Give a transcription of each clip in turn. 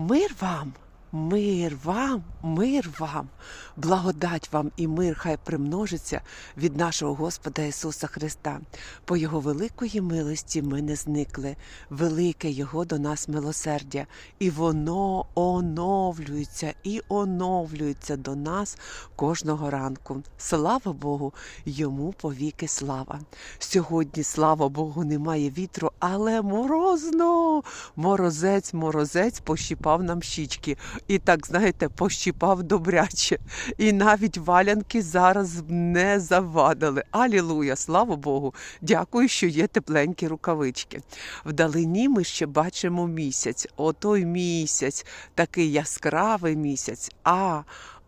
Мир вам, мир вам, мир вам, благодать вам і мир хай примножиться від нашого Господа Ісуса Христа. По Його великої милості ми не зникли, велике Його до нас милосердя, і воно оновлюється і оновлюється до нас кожного ранку. Слава Богу, йому повіки слава. Сьогодні, слава Богу, немає вітру, але морозно. Морозець, морозець пощіпав нам щічки. І так, знаєте, пощіпав добряче. І навіть валянки зараз не завадили. Алілуя, слава Богу! Дякую, що є тепленькі рукавички. Вдалині ми ще бачимо місяць. Отой місяць, такий яскравий місяць. А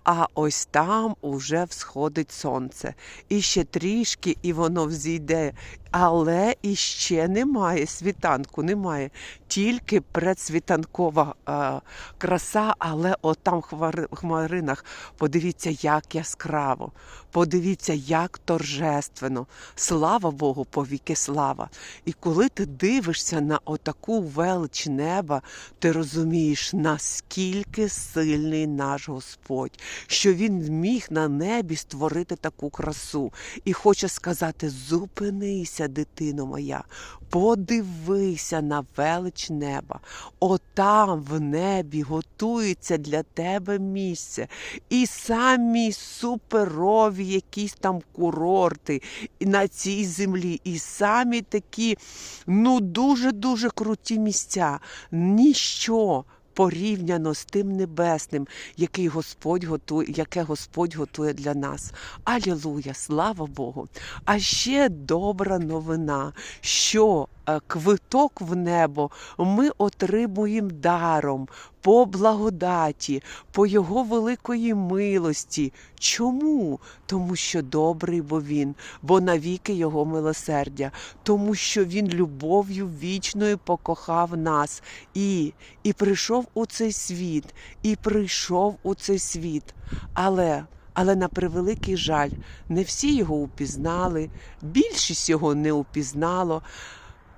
а ось там уже всходить сонце. І ще трішки, і воно взійде. Але іще немає світанку, немає. Тільки предсвітанкова е, краса, але отам в хмаринах. Подивіться, як яскраво. Подивіться, як торжественно. Слава Богу, повіки слава. І коли ти дивишся на отаку велич неба, ти розумієш, наскільки сильний наш Господь, що Він міг на небі створити таку красу. І хоче сказати: зупинися, дитино моя, подивися на велич неба. Отам в небі готується для тебе місце. І самі суперові якісь там курорти на цій землі, і самі такі, ну дуже-дуже круті місця. Ніщо порівняно з тим небесним, який Господь готує, яке Господь готує для нас. Алілуя, слава Богу! А ще добра новина, що квиток в небо ми отримуємо даром по благодаті, по Його великої милості. Чому? Тому що добрий бо він, бо навіки Його милосердя, тому що Він любов'ю вічною покохав нас і, і прийшов у цей світ, і прийшов у цей світ. Але але на превеликий жаль, не всі його упізнали, більшість його не упізнало.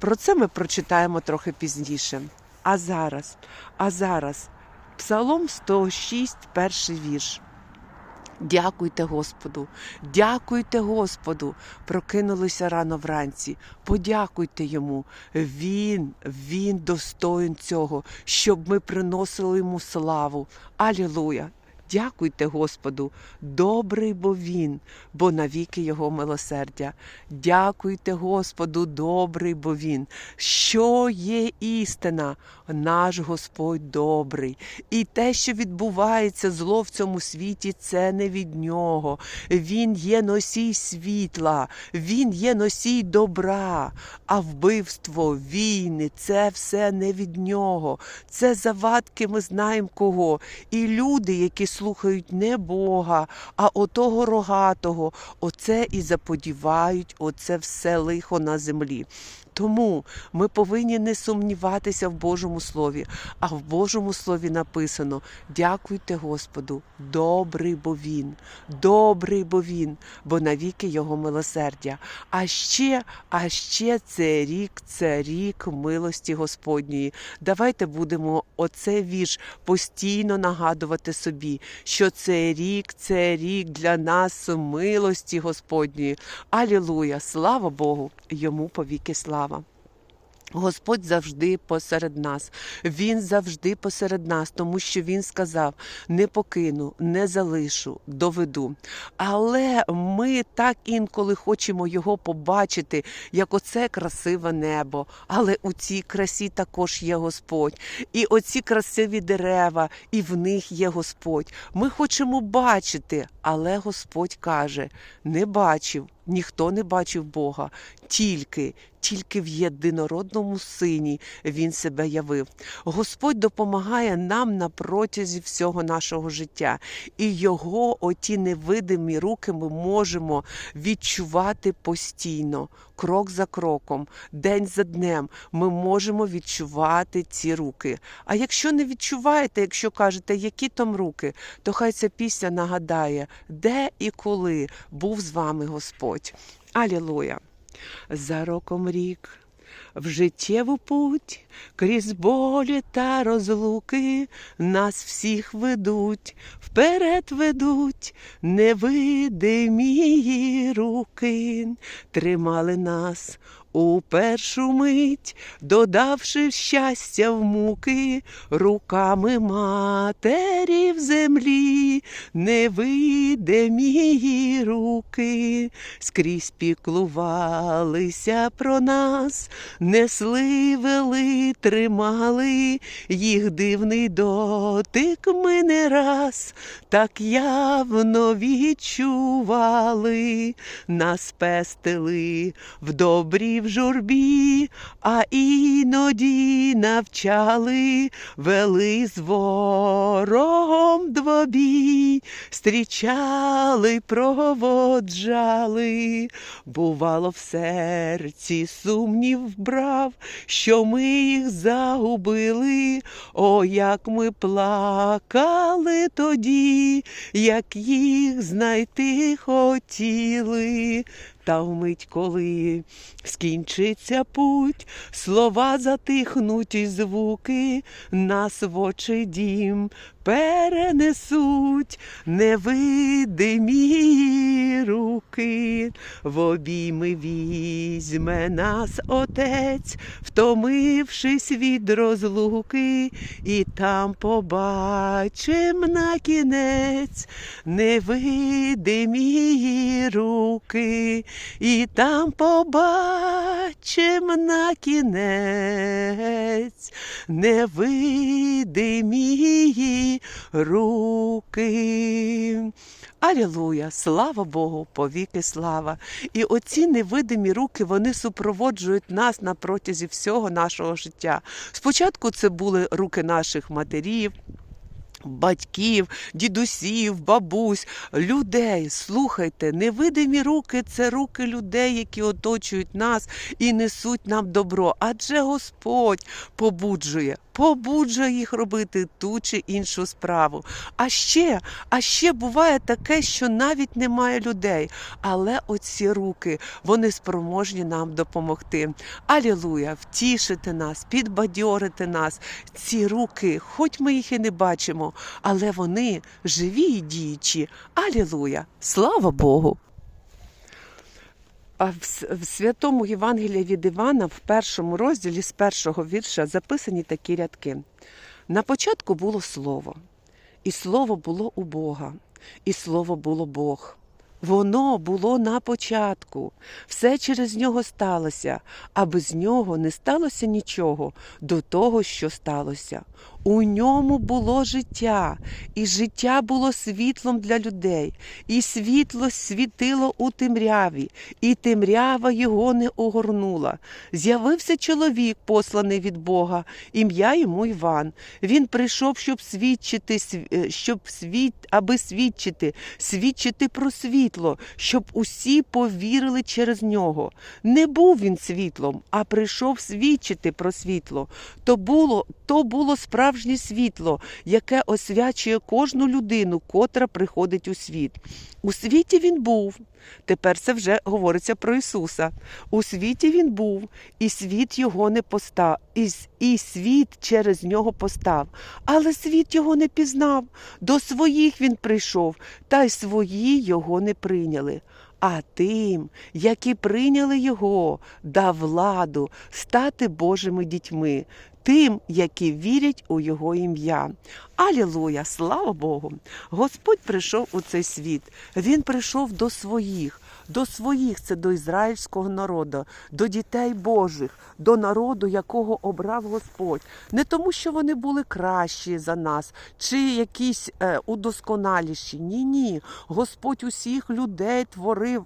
Про це ми прочитаємо трохи пізніше. А зараз, а зараз, Псалом 106, перший вірш. Дякуйте Господу, дякуйте Господу. Прокинулися рано вранці. Подякуйте йому. Він, він достоїн цього, щоб ми приносили йому славу. Алілуя! Дякуйте Господу, добрий бо він, бо навіки його милосердя. Дякуйте Господу, добрий бо він. Що є істина? Наш Господь добрий. І те, що відбувається зло в цьому світі, це не від нього. Він є носій світла, він є носій добра, а вбивство, війни це все не від нього. Це завадки ми знаємо кого. І люди, які слухають не Бога, а отого рогатого, оце і заподівають оце все лихо на землі. Тому ми повинні не сумніватися в Божому Слові, а в Божому Слові написано: дякуйте Господу, добрий бо Він, добрий бо Він, бо навіки Його милосердя. А ще, а ще це рік, це рік милості Господньої. Давайте будемо оцей вірш постійно нагадувати собі, що це рік, це рік для нас милості Господньої. Алілуя! Слава Богу! Йому повіки слава. Господь завжди посеред нас. Він завжди посеред нас, тому що Він сказав: не покину, не залишу, доведу. Але ми так інколи хочемо його побачити, як оце красиве небо. Але у цій красі також є Господь. І оці красиві дерева, і в них є Господь. Ми хочемо бачити, але Господь каже: не бачив. Ніхто не бачив Бога, тільки, тільки в єдинородному сині Він себе явив. Господь допомагає нам на протязі всього нашого життя, і Його оті невидимі руки ми можемо відчувати постійно, крок за кроком, день за днем. Ми можемо відчувати ці руки. А якщо не відчуваєте, якщо кажете, які там руки, то хай ця пісня нагадає, де і коли був з вами Господь. Алілуя! За роком рік, В життєву путь крізь болі та розлуки нас всіх ведуть, вперед ведуть невидимі руки, тримали нас у першу мить, додавши щастя в муки, руками матері в землі, невидимі руки, скрізь піклувалися про нас, несли, вели, тримали. Їх дивний дотик ми не раз, так явно відчували, нас пестили в добрій в журбі, а іноді навчали, вели з ворогом двобій, стрічали, проводжали, бувало в серці сумнів брав, що ми їх загубили, о, як ми плакали тоді, як їх знайти хотіли. Та вмить, коли скінчиться путь, слова затихнуть і звуки, нас в очі дім перенесуть невидимі руки, в обійми візьме нас отець, втомившись від розлуки, і там побачим на кінець невидимі руки, і там побачим на кінець невидимі руки. Алілуя, слава Богу, повіки слава. І оці невидимі руки вони супроводжують нас на протязі всього нашого життя. Спочатку це були руки наших матерів. Батьків, дідусів, бабусь, людей. Слухайте, невидимі руки це руки людей, які оточують нас і несуть нам добро. Адже Господь побуджує, побуджує їх робити ту чи іншу справу. А ще, а ще буває таке, що навіть немає людей. Але оці руки вони спроможні нам допомогти. Алілуя, втішити нас, підбадьорити нас. Ці руки, хоч ми їх і не бачимо, але вони живі і діючі. Алілуя! Слава Богу! А в, святому Євангелії від Івана в першому розділі з першого вірша записані такі рядки. На початку було слово, і слово було у Бога, і слово було Бог. Воно було на початку, все через нього сталося, а без нього не сталося нічого до того, що сталося. У ньому було життя, і життя було світлом для людей, і світло світило у темряві, і темрява його не огорнула. З'явився чоловік, посланий від Бога, ім'я йому Іван. Він прийшов, щоб свідчити, св- е, щоб світ, аби свідчити, свідчити про світло, щоб усі повірили через нього. Не був він світлом, а прийшов свідчити про світло. То було, то було справжнє світло, яке освячує кожну людину, котра приходить у світ. У світі він був. Тепер це вже говориться про Ісуса. У світі він був, і світ його не постав, і, і світ через нього постав. Але світ його не пізнав. До своїх він прийшов, та й свої його не прийняли. А тим, які прийняли його, дав владу стати Божими дітьми, тим, які вірять у Його ім'я. Алілуя! Слава Богу! Господь прийшов у цей світ. Він прийшов до своїх. До своїх це до ізраїльського народу, до дітей Божих, до народу, якого обрав Господь. Не тому, що вони були кращі за нас, чи якісь е, удосконаліші. Ні, ні. Господь усіх людей творив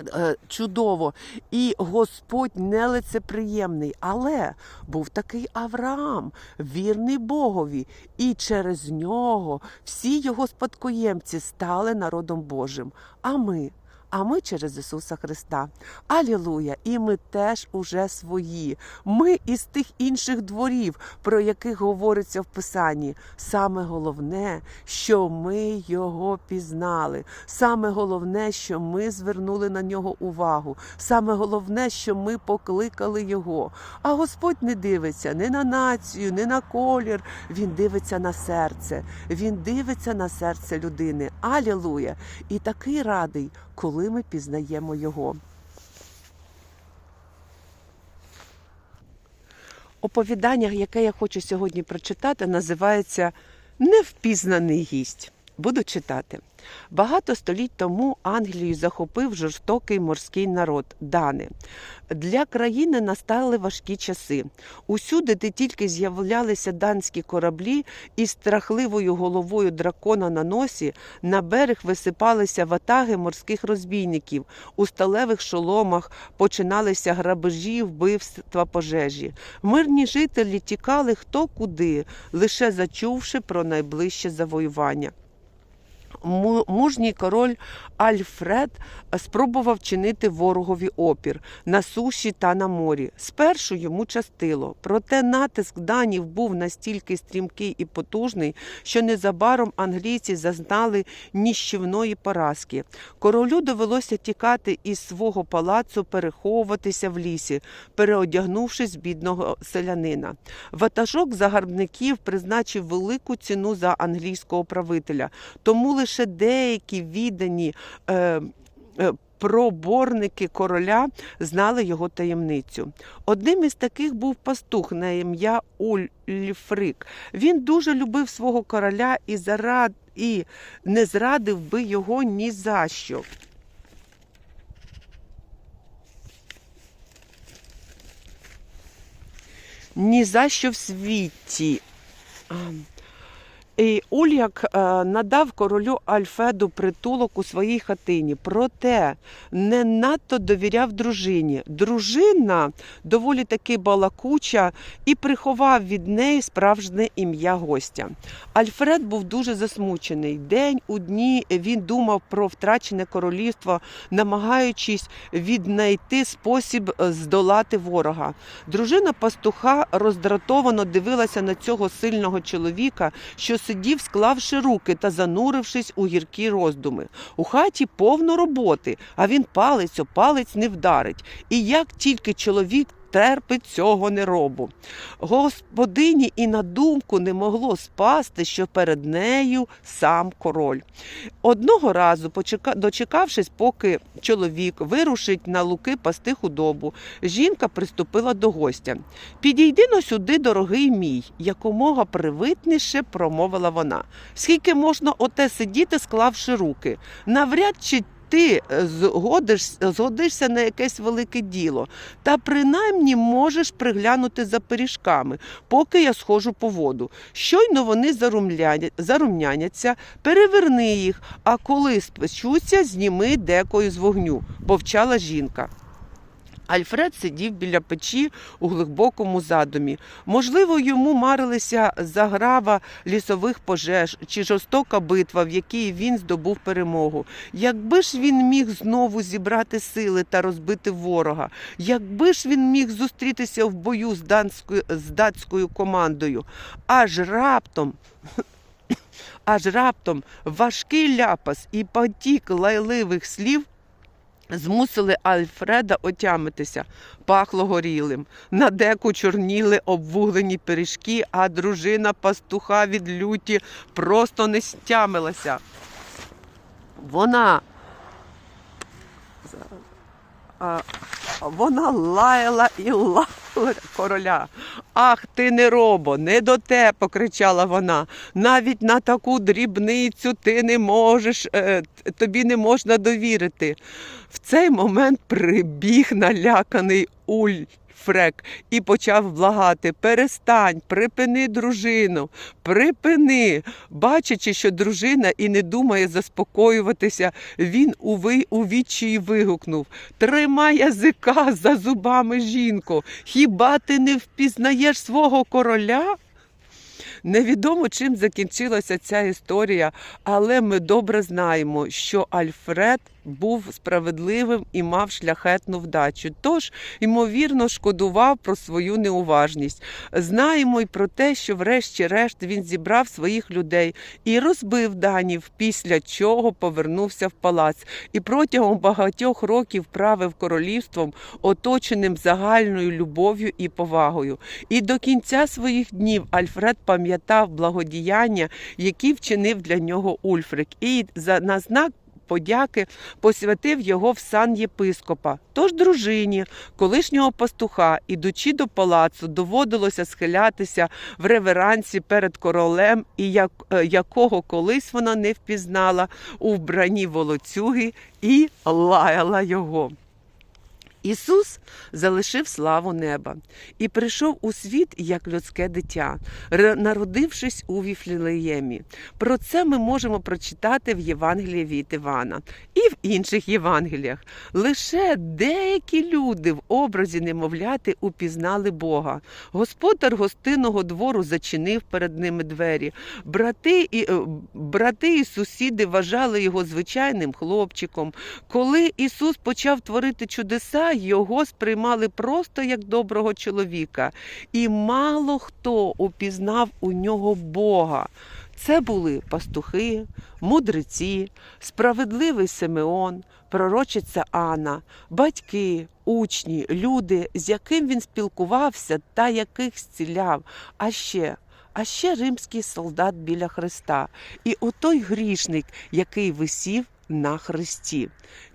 е, чудово. І Господь нелицеприємний. Але був такий Авраам, вірний Богові, і через нього всі його спадкоємці стали народом Божим. А ми. А ми через Ісуса Христа. Алілуя! І ми теж уже свої. Ми із тих інших дворів, про яких говориться в Писанні. Саме головне, що ми його пізнали. Саме головне, що ми звернули на нього увагу. Саме головне, що ми покликали його. А Господь не дивиться не на націю, не на колір. Він дивиться на серце. Він дивиться на серце людини. Алілуя! І такий радий, коли ми пізнаємо його. Оповідання, яке я хочу сьогодні прочитати, називається Невпізнаний гість. Буду читати. Багато століть тому Англію захопив жорстокий морський народ Дани. Для країни настали важкі часи. Усюди, де тільки з'являлися данські кораблі, із страхливою головою дракона на носі на берег висипалися ватаги морських розбійників. У сталевих шоломах починалися грабежі, вбивства, пожежі. Мирні жителі тікали хто куди, лише зачувши про найближче завоювання. Му- Мужній король Альфред спробував чинити ворогові опір на суші та на морі. Спершу йому частило, проте натиск данів був настільки стрімкий і потужний, що незабаром англійці зазнали ніщівної поразки. Королю довелося тікати із свого палацу, переховуватися в лісі, переодягнувшись бідного селянина. Ватажок загарбників призначив велику ціну за англійського правителя, тому лише деякі віддані. Е, е, Проборники короля знали його таємницю. Одним із таких був пастух на ім'я Ульфрик. Він дуже любив свого короля і зарад і не зрадив би його ні за що. Ні за що в світі. І Ульяк е, надав королю Альфеду притулок у своїй хатині, проте не надто довіряв дружині. Дружина доволі таки балакуча і приховав від неї справжнє ім'я гостя. Альфред був дуже засмучений. День у дні він думав про втрачене королівство, намагаючись віднайти спосіб е, здолати ворога. Дружина пастуха роздратовано дивилася на цього сильного чоловіка, що сидів, склавши руки та занурившись у гіркі роздуми. У хаті повно роботи, а він палець о палець не вдарить. І як тільки чоловік терпить цього неробу. Господині і на думку не могло спасти, що перед нею сам король. Одного разу, дочекавшись, поки чоловік вирушить на луки пасти худобу, жінка приступила до гостя. Підійди но сюди, дорогий мій, якомога привитніше промовила вона. Скільки можна оте сидіти, склавши руки? Навряд чи ти е, згодиш, згодишся на якесь велике діло, та принаймні можеш приглянути за пиріжками, поки я схожу по воду. Щойно вони зарумняняться, переверни їх, а коли спечуться, зніми декою з вогню, повчала жінка. Альфред сидів біля печі у глибокому задумі. Можливо, йому марилися заграва лісових пожеж чи жорстока битва, в якій він здобув перемогу. Якби ж він міг знову зібрати сили та розбити ворога, якби ж він міг зустрітися в бою з, данською, з датською командою, аж раптом. Аж раптом важкий ляпас і потік лайливих слів змусили Альфреда отямитися. Пахло горілим. На деку чорніли обвуглені пиріжки, а дружина пастуха від люті просто не стямилася. Вона. Вона лаяла і лаяла короля. Ах, ти не робо, не до те, покричала вона. Навіть на таку дрібницю ти не можеш, е, тобі не можна довірити. В цей момент прибіг наляканий Ульфрек і почав благати: перестань, припини дружину, припини. Бачачи, що дружина і не думає заспокоюватися, він у відчаї вигукнув: Тримай язика за зубами, жінко. Хіба ти не впізнаєш свого короля? Невідомо чим закінчилася ця історія, але ми добре знаємо, що Альфред був справедливим і мав шляхетну вдачу. Тож, ймовірно, шкодував про свою неуважність. Знаємо й про те, що, врешті-решт, він зібрав своїх людей і розбив данів, після чого повернувся в палац і протягом багатьох років правив королівством, оточеним загальною любов'ю і повагою. І до кінця своїх днів Альфред пам'ятав благодіяння, які вчинив для нього Ульфрик, і за на знак. Подяки посвятив його в сан єпископа. Тож дружині, колишнього пастуха, ідучи до палацу, доводилося схилятися в реверансі перед королем, і як, е, якого колись вона не впізнала у вбранні волоцюги і лаяла його. Ісус залишив славу неба і прийшов у світ як людське дитя, народившись у Віфлеємі. Про це ми можемо прочитати в Євангелії від Івана і в інших Євангеліях. Лише деякі люди в образі немовляти упізнали Бога. Господар гостинного двору зачинив перед ними двері. Брати і, е, брати і сусіди вважали його звичайним хлопчиком. Коли Ісус почав творити чудеса, його сприймали просто як доброго чоловіка, і мало хто упізнав у нього Бога. Це були пастухи, мудреці, справедливий Симеон, пророчиця Анна, батьки, учні, люди, з яким він спілкувався та яких зціляв, а ще. А ще римський солдат біля Христа, і отой грішник, який висів на Христі.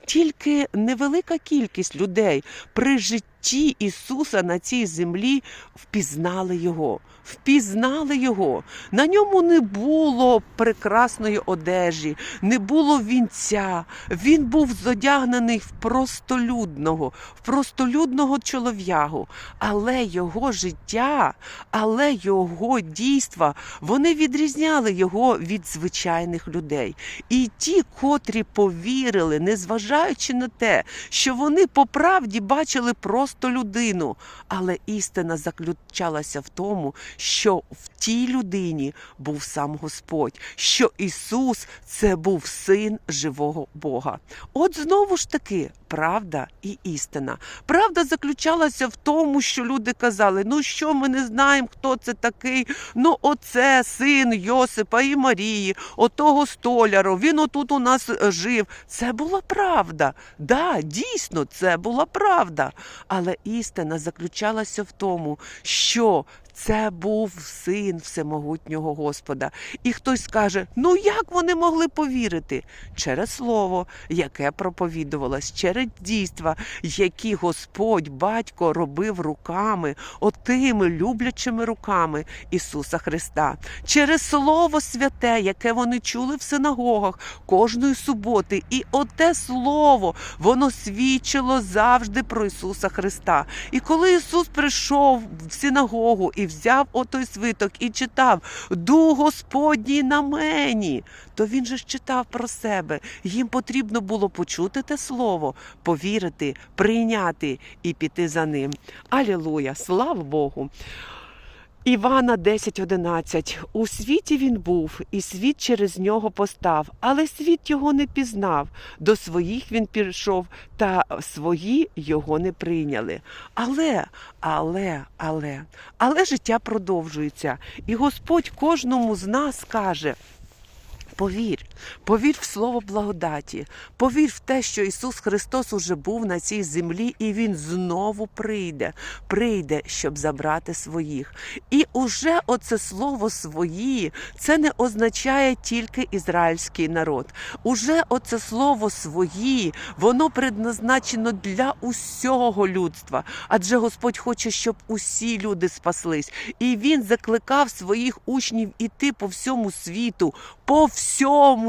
Тільки невелика кількість людей при житті Ісуса на цій землі впізнали його. Впізнали його. На ньому не було прекрасної одежі, не було вінця. Він був зодягнений в простолюдного, в простолюдного чолов'ягу. Але його життя, але його дійства, вони відрізняли його від звичайних людей. І ті, котрі повірили, незважаючи на те, що вони по правді бачили просто людину, але істина заключалася в тому, що в тій людині був сам Господь, що Ісус це був син живого Бога. От знову ж таки. Правда і істина. Правда заключалася в тому, що люди казали: ну що ми не знаємо, хто це такий. Ну, оце син Йосипа і Марії, отого столяру. Він отут у нас е, жив. Це була правда. Да, дійсно, це була правда. Але істина заключалася в тому, що це був син всемогутнього Господа. І хтось скаже: ну як вони могли повірити? Через слово, яке проповідувалось, через дійства, які Господь, батько робив руками, отими люблячими руками Ісуса Христа, через Слово святе, яке вони чули в синагогах кожної суботи. І оте слово воно свідчило завжди про Ісуса Христа. І коли Ісус прийшов в синагогу і взяв отой свиток і читав Дух Господній на мені, то він же ж читав про себе. Їм потрібно було почути те слово, повірити, прийняти і піти за ним. Алілуя! Слава Богу! Івана 10.11. У світі він був, і світ через нього постав, але світ його не пізнав. До своїх він пішов, та свої його не прийняли. Але, але, але, але життя продовжується, і Господь кожному з нас каже. Повір, повір в слово благодаті, повір в те, що Ісус Христос уже був на цій землі, і Він знову прийде, прийде, щоб забрати своїх. І уже оце слово свої, це не означає тільки ізраїльський народ. Уже оце слово свої, воно предназначено для усього людства. Адже Господь хоче, щоб усі люди спаслись. І Він закликав своїх учнів іти по всьому світу, по всьому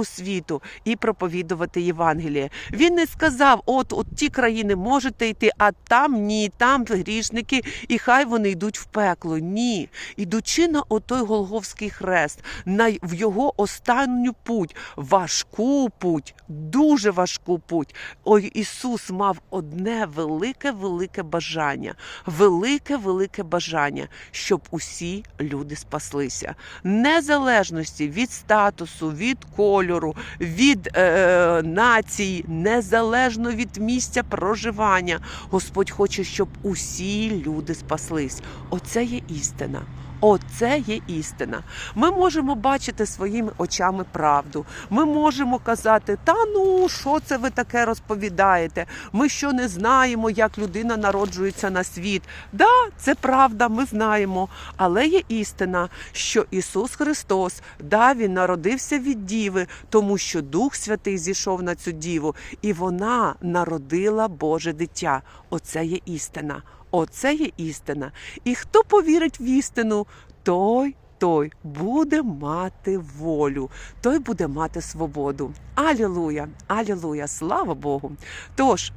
світу і проповідувати Євангеліє. Він не сказав: от, от ті країни можете йти, а там ні, там грішники, і хай вони йдуть в пекло. Ні. Ідучи на отой Голговський хрест, на в його останню путь, важку путь, дуже важку путь. Ой, Ісус мав одне велике, велике бажання, велике, велике бажання, щоб усі люди спаслися, незалежності від статусу, від кольору, від е, нації, незалежно від місця проживання. Господь хоче, щоб усі люди спаслись. Оце є істина. Оце є істина. Ми можемо бачити своїми очами правду. Ми можемо казати, та ну що це ви таке розповідаєте? Ми що не знаємо, як людина народжується на світ. Да, це правда, ми знаємо. Але є істина, що Ісус Христос, да, Він народився від Діви, тому що Дух Святий зійшов на цю діву, і вона народила Боже дитя. Оце є істина. Оце є істина. І хто повірить в істину, той. Той буде мати волю, той буде мати свободу. Алілуя! Алілуя! Слава Богу! Тож,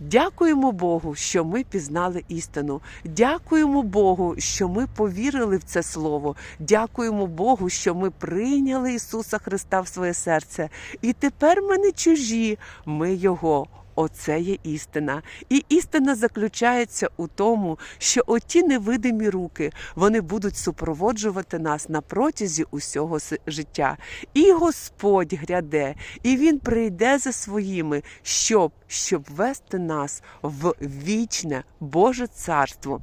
дякуємо Богу, що ми пізнали істину. Дякуємо Богу, що ми повірили в це слово. Дякуємо Богу, що ми прийняли Ісуса Христа в своє серце. І тепер ми не чужі, ми Його. Оце є істина. І істина заключається у тому, що оті невидимі руки вони будуть супроводжувати нас на протязі усього життя. І Господь гряде, і Він прийде за своїми, щоб, щоб вести нас в вічне Боже царство.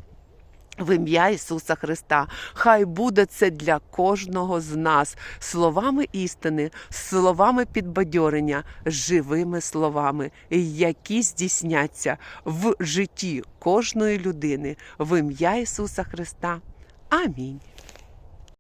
В ім'я Ісуса Христа, хай буде це для кожного з нас словами істини, словами підбадьорення, живими словами, які здійсняться в житті кожної людини. В ім'я Ісуса Христа. Амінь.